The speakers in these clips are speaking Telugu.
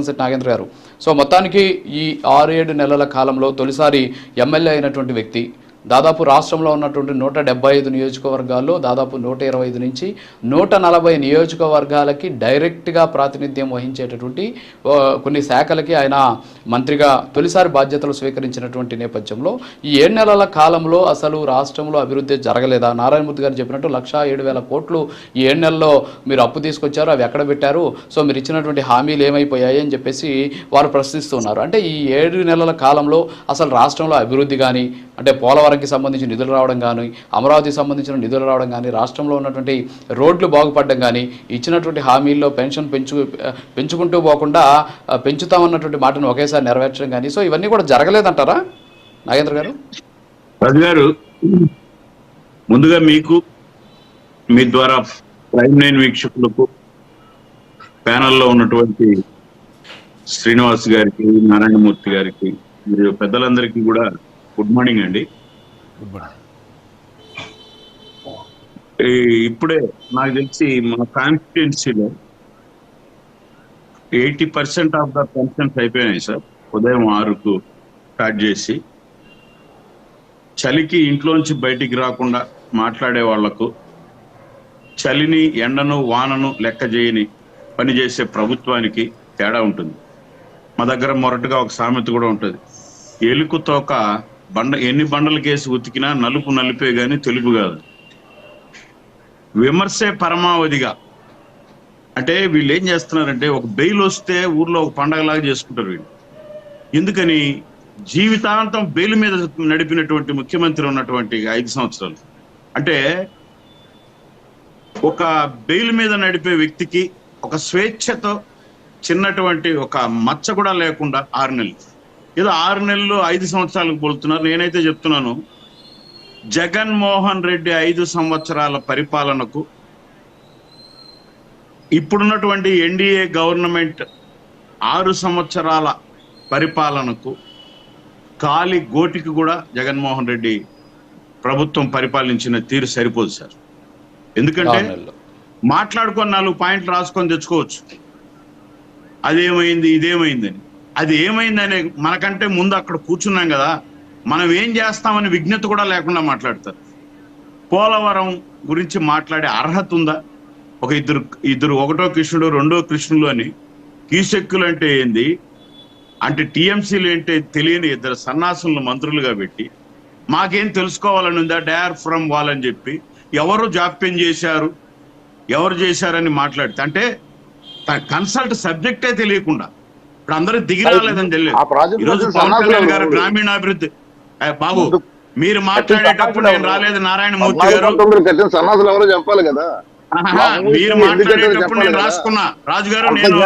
సెట్ నాగేంద్ర గారు. సో మొత్తానికి ఈ ఆరు ఏడు నెలల కాలంలో తొలిసారి ఎమ్మెల్యే అయినటువంటి వ్యక్తి దాదాపు రాష్ట్రంలో ఉన్నటువంటి నూట డెబ్బై ఐదు నియోజకవర్గాల్లో దాదాపు నూట ఇరవై ఐదు నుంచి నూట నలభై నియోజకవర్గాలకి డైరెక్ట్గా ప్రాతినిధ్యం వహించేటటువంటి కొన్ని శాఖలకి ఆయన మంత్రిగా తొలిసారి బాధ్యతలు స్వీకరించినటువంటి నేపథ్యంలో ఈ ఏడు నెలల కాలంలో అసలు రాష్ట్రంలో అభివృద్ధి జరగలేదా? నారాయణమూర్తి గారు చెప్పినట్టు లక్ష ఏడు వేల కోట్లు ఈ ఏడు నెలల్లో మీరు అప్పు తీసుకొచ్చారు అవి ఎక్కడ పెట్టారు? సో మీరు ఇచ్చినటువంటి హామీలు ఏమైపోయాయి అని చెప్పేసి వారు ప్రశ్నిస్తున్నారు. అంటే ఈ ఏడు నెలల కాలంలో అసలు రాష్ట్రంలో అభివృద్ధి కానీ అంటే పోలవరం పోలవరంకి సంబంధించిన నిధులు రావడం కానీ అమరావతికి సంబంధించిన నిధులు రావడం కానీ రాష్ట్రంలో ఉన్నటువంటి రోడ్లు బాగుపడడం కానీ ఇచ్చినటువంటి హామీల్లో పెన్షన్ పెంచు పెంచుకుంటూ పోకుండా పెంచుతామన్నటువంటి మాటను ఒకేసారి నెరవేర్చడం కానీ సో ఇవన్నీ కూడా జరగలేదంటారా? నాగేంద్ర గారు? రాజు గారు ముందుగా మీకు మీ ద్వారా ప్రైమ్ నైన్ వీక్షకులకు ప్యానల్లో ఉన్నటువంటి శ్రీనివాస్ గారికి నారాయణమూర్తి గారికి మరియు పెద్దలందరికీ కూడా గుడ్ మార్నింగ్ అండి. ఈ ఇప్పుడే నాకు తెలిసి మన కాన్స్టిట్యున్సీలో eighty percent of the pensions అయిపోయినాయి సార్. ఉదయం ఆరుకు స్టార్ట్ చేసి చలికి ఇంట్లోంచి బయటికి రాకుండా మాట్లాడే వాళ్ళకు చలిని ఎండను వానను లెక్క చేయని పనిచేసే ప్రభుత్వానికి తేడా ఉంటుంది. మా దగ్గర మొరటుగా ఒక సామెత కూడా ఉంటుంది. ఎలుకు తోక బండ ఎన్ని బండలకేసి ఉతికినా నలుపు నలిపే గాని తెలుపు కాదు. విమర్శే పరమావధిగా. అంటే వీళ్ళు ఏం చేస్తున్నారంటే ఒక బెయిల్ వస్తే ఊర్లో ఒక పండగలాగా చేసుకుంటారు వీళ్ళు. ఎందుకని? జీవితాంతం బెయిల్ మీద నడిపినటువంటి ముఖ్యమంత్రి ఉన్నటువంటి ఐదు సంవత్సరాలు. అంటే ఒక బెయిల్ మీద నడిపే వ్యక్తికి ఒక స్వేచ్ఛతో చిన్నటువంటి ఒక మచ్చ కూడా లేకుండా ఆరు నెలలు. ఏదో ఆరు నెలలు ఐదు సంవత్సరాలకు పోలుతున్నారు. నేనైతే చెప్తున్నాను జగన్మోహన్ రెడ్డి ఐదు సంవత్సరాల పరిపాలనకు ఇప్పుడున్నటువంటి ఎన్డీఏ గవర్నమెంట్ ఆరు సంవత్సరాల పరిపాలనకు కాలి గోటికి కూడా జగన్మోహన్ రెడ్డి ప్రభుత్వం పరిపాలించిన తీరు సరిపోదు సార్. ఎందుకంటే మాట్లాడుకొని నాలుగు పాయింట్లు రాసుకొని తెచ్చుకోవచ్చు. అదేమైంది ఇదేమైందని. అది ఏమైందని మనకంటే ముందు అక్కడ కూర్చున్నాం కదా మనం ఏం చేస్తామని విజ్ఞత కూడా లేకుండా మాట్లాడతారు. పోలవరం గురించి మాట్లాడే అర్హత ఉందా? ఒక ఇద్దరు ఇద్దరు ఒకటో కృష్ణుడు రెండో కృష్ణుడు అని కీసెక్కులు అంటే ఏంది? అంటే టీఎంసీలు ఏంటి తెలియని ఇద్దరు సన్నాసులను మంత్రులుగా పెట్టి మాకేం తెలుసుకోవాలని ఉందా? డైర్ ఫ్రమ్ వాళ్ళని చెప్పి ఎవరు జాప్యం చేశారు? ఎవరు చేశారని మాట్లాడితే అంటే కన్సల్ట్ సబ్జెక్టే తెలియకుండా ఇప్పుడు అందరూ దిగి రాలేదని తెలియదు. ఈరోజు పవన్ కళ్యాణ్ గారు గ్రామీణాభివృద్ధి బాబు మీరు మాట్లాడేటప్పుడు నేను రాలేదు నారాయణమూర్తి పద్నాలుగు గారు. సన్నాసులు ఎవరో చెప్పాలి కదా. మీరు మాట్లాడేటప్పుడు నేను? రాసుకున్నా. రాజు గారు నేను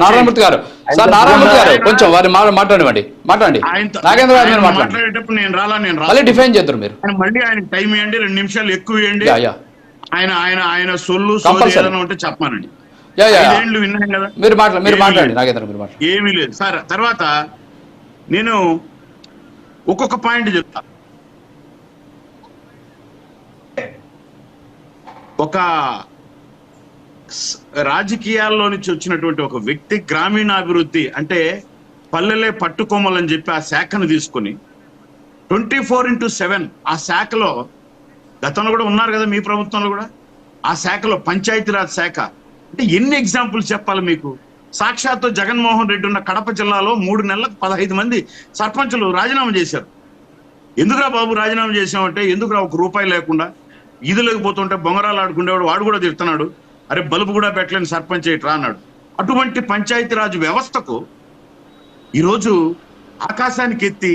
నారాయణమూర్తి గారు. సార్ నారాయణమూర్తి గారు కొంచెం వారి మా- మాట్లాడనివ్వండి మాట్లాడండి. నాగేంద్ర గారు మీరు మాట్లాడేటప్పుడు నేను రాలా నేను మళ్ళీ డిఫైన్ చేద్దరు మీరు. మళ్ళీ ఆయన టైం ఇవ్వండి రెండు నిమిషాలు ఎక్కువ ఇవ్వండి. Yeah yeah. ఆయన ఆయన ఆయన సొల్లు సోది. ఏదైనా ఉంటే చెప్పమానండి విన్నాం కదా. మీరు మీరు ఏమీ మాట్లాడండి లేదు. నాగేంద్ర మీరు మాట్లాడండి. ఏమీ లేదు. సార్ తర్వాత నేను ఒక్కొక్క పాయింట్ చెప్తా. ఒక రాజకీయాల్లో నుంచి వచ్చినటువంటి ఒక వ్యక్తి గ్రామీణాభివృద్ధి అంటే పల్లెలే పట్టుకోమలని చెప్పి ఆ శాఖను తీసుకొని ట్వంటీ ఫోర్ ఇంటూ సెవెన్ ఆ శాఖలో గతంలో కూడా ఉన్నారు కదా మీ ప్రభుత్వంలో కూడా ఆ శాఖలో పంచాయతీరాజ్ శాఖ అంటే ఎన్ని ఎగ్జాంపుల్స్ చెప్పాలి మీకు? సాక్షాత్తు జగన్మోహన్ రెడ్డి ఉన్న కడప జిల్లాలో మూడు నెలలకు పదహైదు మంది సర్పంచులు రాజీనామా చేశారు. ఎందుకురా బాబు రాజీనామా చేసామంటే ఎందుకురా ఒక రూపాయి లేకుండా? ఈదులోకి పోతుంటే బొంగరాలు ఆడుకునేవాడు వాడు కూడా తిడుతున్నాడు. అరే బల్బు కూడా పెట్టలేని సర్పంచ్ ఏంట్రా అన్నాడు. అటువంటి పంచాయతీరాజ్ వ్యవస్థకు ఈరోజు ఆకాశానికి ఎత్తి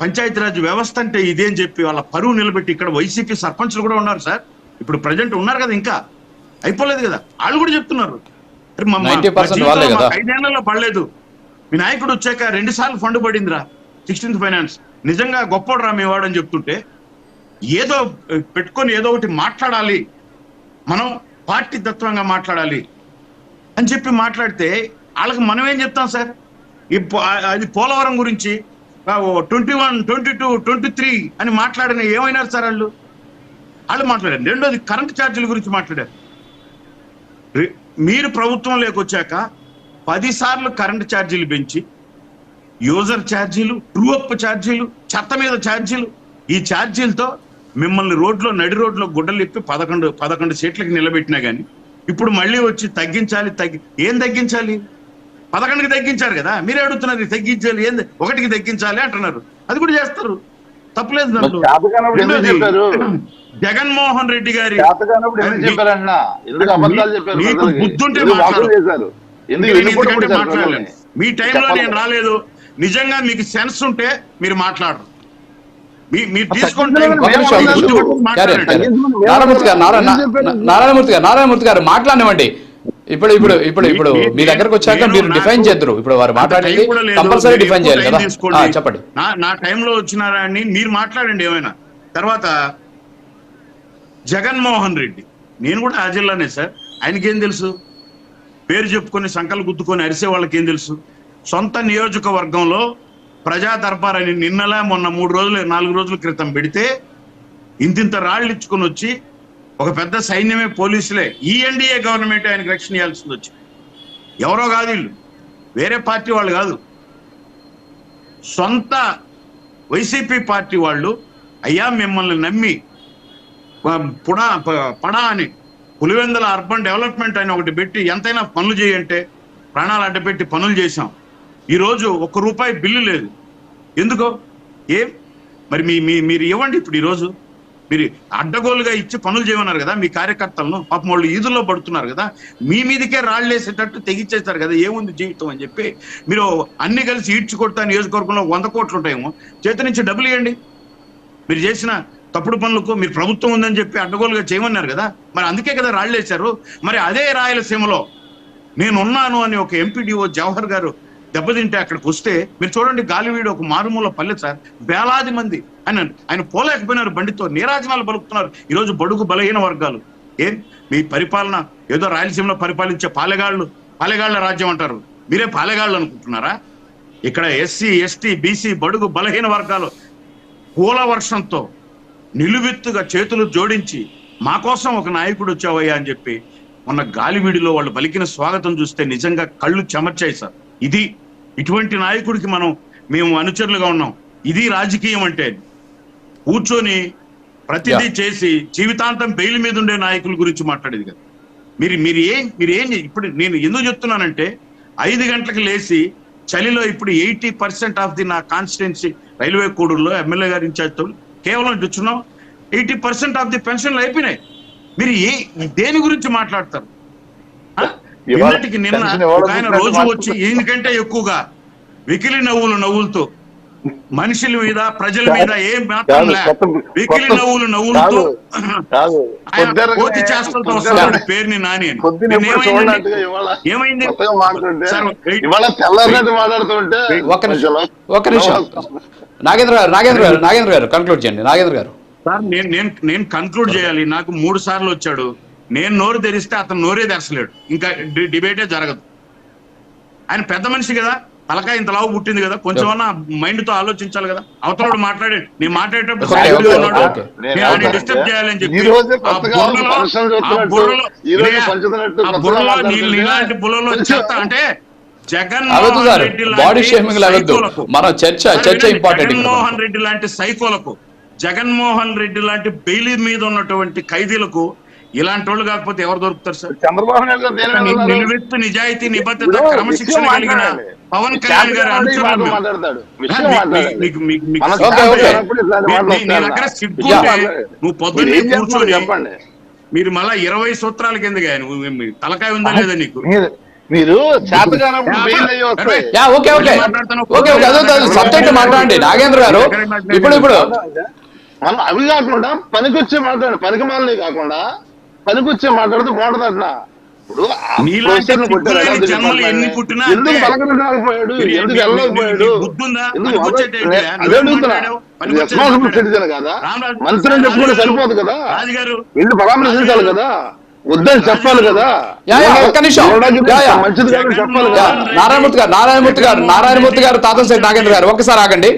పంచాయతీరాజ్ వ్యవస్థ అంటే ఇదే అని చెప్పి వాళ్ళ పరువు నిలబెట్టి ఇక్కడ వైసీపీ సర్పంచ్లు కూడా ఉన్నారు సార్. ఇప్పుడు ప్రజెంట్ ఉన్నారు కదా ఇంకా. అయిపోలేదు కదా. వాళ్ళు కూడా చెప్తున్నారు. అరే మా- మా- 90% మా జీవితంలో వాళ్ళే కదా. మాకు ఐదేళ్ళలో పడలేదు. మీ నాయకుడు వచ్చాక రెండు సార్లు ఫండ్ పడిందిరా. సిక్స్టీన్త్ ఫైనాన్స్ నిజంగా గొప్పోడురా మీ వాడు అని చెప్తుంటే ఏదో పెట్టుకొని ఏదో ఒకటి మాట్లాడాలి. మనం పార్టీ తత్వంగా మాట్లాడాలి అని చెప్పి మాట్లాడితే వాళ్ళకి మనం ఏం చెప్తాం సార్? అది పోలవరం గురించి twenty one twenty two twenty three అని మాట్లాడిన ఏమైనారు సార్ వాళ్ళు? వాళ్ళు మాట్లాడారు. రెండోది కరెంట్ ఛార్జీల గురించి మాట్లాడారు. రి- మీరు ప్రభుత్వంలోకి వచ్చాక పది సార్లు కరెంటు ఛార్జీలు పెంచి యూజర్ ఛార్జీలు ట్రూ అప్ ఛార్జీలు చెత్త మీద ఛార్జీలు ఈ ఛార్జీలతో మిమ్మల్ని రోడ్లో నడి రోడ్లో గుడ్డలు ఇప్పి పదకొండు పదకొండు సీట్లకి నిలబెట్టినా కానీ ఇప్పుడు మళ్ళీ వచ్చి తగ్గించాలి తగ్గి ఏం తగ్గించాలి? పదకొండుకి తగ్గించారు కదా మీరే అడుగుతున్నారు తగ్గించాలి ఏంది? ఒకటికి తగ్గించాలి అంటున్నారు. అది కూడా చేస్తారు. తప్పులేదు జగన్మోహన్ రెడ్డి గారి మీకు ప్రజలకి? బుద్ధి ఉంటే ఎందుకు మాట్లాడు. వాకులు చేశారు? ఎందుకు నేను ఎన్నిపోటు ఎందుకంటే పొడిచారు మాట్లాడలేను ప్రజల్ని? మీ టైంలో. నేను రాలేదు. నిజంగా మీకు సెన్స్ ఉంటే మీరు మాట్లాడరు. నారాయణమూర్తి గారు? నారాయణమూర్తి గారు నారాయణమూర్తి గారు మాట్లాడనివ్వండి. ఇప్పుడు ఇప్పుడు ఇప్పుడు ఇప్పుడు మీ- దగ్గరకు వచ్చాక మీరు డిఫైన్ చేద్దరు. ఇప్పుడు వారు మాట్లాడేది. కంపల్సరీ డిఫైన్ చేయాలి కదా? చెప్పండి. నా నా టైంలో వచ్చినారా అని మీరు మాట్లాడండి ఏమైనా. తర్వాత జగన్మోహన్ రెడ్డి. నేను కూడా ఆ జిల్లానే సార్. ఆయనకేం తెలుసు? పేరు చెప్పుకొని సంకలు గుద్దుకొని అరిసే వాళ్ళకి ఏం తెలుసు? సొంత నియోజకవర్గంలో ప్రజా దర్బార్ అని నిన్నలా మొన్న మూడు రోజులు నాలుగు రోజుల క్రితం పెడితే ఇంతింత రాళ్ళు ఇచ్చుకొని వచ్చి ఒక పెద్ద సైన్యమే పోలీసులే. ఈ ఎన్డీఏ గవర్నమెంట్ ఆయనకు రక్షణ ఇవ్వాల్సింది వచ్చి. ఎవరో కాదు వీళ్ళు. వేరే పార్టీ వాళ్ళు కాదు. సొంత వైసీపీ పార్టీ వాళ్ళు అయ్యా మిమ్మల్ని నమ్మి పుడా ప- పడా అని. పులివెందుల అర్బన్ డెవలప్మెంట్ అని ఒకటి పెట్టి ఎంతైనా పనులు చేయంటే ప్రాణాలు అడ్డపెట్టి పనులు చేశాం. ఈరోజు ఒక్క రూపాయి బిల్లు లేదు. ఎందుకో? ఏం? మరి మీ మీ మీరు ఇవ్వండి ఇప్పుడు ఈరోజు మీరు అడ్డగోలుగా ఇచ్చి పనులు చేయమన్నారు కదా మీ కార్యకర్తలను. పాపం వాళ్ళు ఈదుల్లో పడుతున్నారు కదా. మీ మీదకే రాళ్ళు వేసేటట్టు తెగిచ్చేస్తారు కదా. ఏముంది జీవితం అని చెప్పి మీరు అన్ని కలిసి ఈడ్చుకొడతా నియోజకవర్గంలో వంద కోట్లు ఉంటాయేమో. చేతి నుంచి డబ్బులు ఇవ్వండి మీరు చేసిన తప్పుడు పనులకు మీరు ప్రభుత్వం ఉందని చెప్పి అడ్డగోలుగా చేయమన్నారు కదా? మరి అందుకే కదా రాళ్ళేశారు మరి అదే రాయలసీమలో నేనున్నాను అని ఒక ఎంపీడీఓ జవహర్ గారు దెబ్బతింటే అక్కడికి వస్తే మీరు చూడండి గాలివీడు ఒక మారుమూల పల్లె సార్. వేలాది మంది ఆయన ఆయన పోలేకపోయినారు బండితో. నీరాజనాలు పలుకుతున్నారు. ఈరోజు బడుగు బలహీన వర్గాలు. ఏం? మీ పరిపాలన ఏదో రాయలసీమలో పరిపాలించే పాలెగాళ్ళు పాలెగాళ్ళ రాజ్యం అంటారు. మీరే పాలెగాళ్ళు అనుకుంటున్నారా? ఇక్కడ ఎస్సీ ఎస్టీ బీసీ బడుగు బలహీన వర్గాలు పూల వర్షంతో నిలువెత్తుగా చేతులు జోడించి మా కోసం ఒక నాయకుడు వచ్చావయ్యా అని చెప్పి మొన్న గాలివీడిలో వాళ్ళు పలికిన స్వాగతం చూస్తే నిజంగా కళ్ళు చెమర్చాయి సార్. ఇది ఇటువంటి నాయకుడికి మనం మేము అనుచరులుగా ఉన్నాం. ఇది రాజకీయం అంటే. కూర్చొని ప్రతిదీ చేసి జీవితాంతం బెయిల్ మీద ఉండే నాయకుల గురించి మాట్లాడేది కదా. మీరు మీరు ఏం మీరు ఏం ఇప్పుడు నేను ఎందుకు చెప్తున్నానంటే ఐదు గంటలకు లేచి చలిలో ఇప్పుడు ఎయిటీ పర్సెంట్ ఆఫ్ ది నా కాన్స్టిట్యున్సీ రైల్వే కోడూరులో ఎమ్మెల్యే గారి ఇన్ఛార్జ్తో కేవలం ఇచ్చున్నాం ఎయిటీ పర్సెంట్ ఆఫ్ ది పెన్షన్లు అయిపోయినాయి. మీరు ఏ దేని గురించి మాట్లాడతారు? నిన్నటికి నిన్న ఒక ఆయన రోజు. వచ్చి ఈయనకంటే ఎక్కువగా వికిలి నవ్వులు నవ్వులతో మనుషుల మీద ప్రజల మీద ఏం మాత్రం వికిలి నవ్వులు నవ్వులతో చేష్టలతో పొద్దున్న- వస్తున్నాడు పేరుని నాని ఏమైంది? ఒక్క నిమిషం ఒక్క నిమిషం. నాగేంద్ర గారు నాగేంద్ర గారు నాగేంద్ర గారు కంక్లూడ్ చేయండి. నాగేంద్ర గారు. సార్ నేను నేను నేను కన్క్లూడ్ చేయాలి. నాకు మూడు సార్లు వచ్చాడు. నేను నోరు తెరిస్తే అతను నోరే తెరచలేడు. ఇంకా డిబేటే జరగదు. ఆయన పెద్ద మనిషి కదా. తలకాయ ఇంత లావు పుట్టింది కదా. కొంచెమన్నా మైండ్తో ఆలోచించాలి కదా. అవతలడు మాట్లాడాడు. నేను మాట్లాడేటప్పుడు డిస్టర్బ్ చేయాలని చెప్పి బుర్రలో- ఇలాంటి బుర్రలో కొంచెం- చెత్త అంటే జగన్ అవద్దు సార్. రెడ్డి బాడీ లాంటి షేమింగ్ మనం చర్చ చర్చ ఇంపార్టెంట్ జగన్మోహన్ రెడ్డి లాంటి సైకోలకు జగన్మోహన్ రెడ్డి లాంటి బెయిలీ మీద ఉన్నటువంటి ఖైదీలకు ఇలాంటి వాళ్ళు కాకపోతే ఎవరు దొరుకుతారు సార్? చంద్రబాబు? నిలువెత్తు నిజాయితీ నిబద్ధత క్రమశిక్షణ కలిగిన. పవన్ కళ్యాణ్ గారి మాట్లాడాలి. నువ్వు పొద్దున్నే కూర్చొని చెప్పండి. మీరు మళ్ళా ఇరవై సూత్రాల కిందగా నువ్వు మీ తలకాయ ఉందా లేదా నీకు? మీరు- ఓకే ఓకే. Okay okay. అదే సబ్జెక్ట్ మాట్లాడండి. నాగేంద్ర గారు ఇప్పుడు ఇప్పుడు. మనం అవి కాకుండా పనికొచ్చే మాట్లాడండి పనికి మాలని కాకుండా పనికొచ్చే మాట్లాడితే బాగుంటుంది అంటున్నా ఇప్పుడు? ఎన్ని పుట్టినా ఎందుకు మీరు- ఎందుకు వెళ్ళలేకపోయాడు? ఎందుకు రెస్పాన్సిబుల్. సిటిజన్ కదా. మంత్రిని చెప్పుకుంటే సరిపోదు కదా. వెళ్ళి పరామర్శించాలి కదా. వద్దని చెప్పాలి కదా. ఒక్క నిమిషం. మంచిది చెప్పాలి నారాయణమూర్తి గారు నారాయణమూర్తి గారు నారాయణమూర్తి గారు తాతంశెట్టి నాగేంద్ర గారు ఒక్కసారి ఆగండి.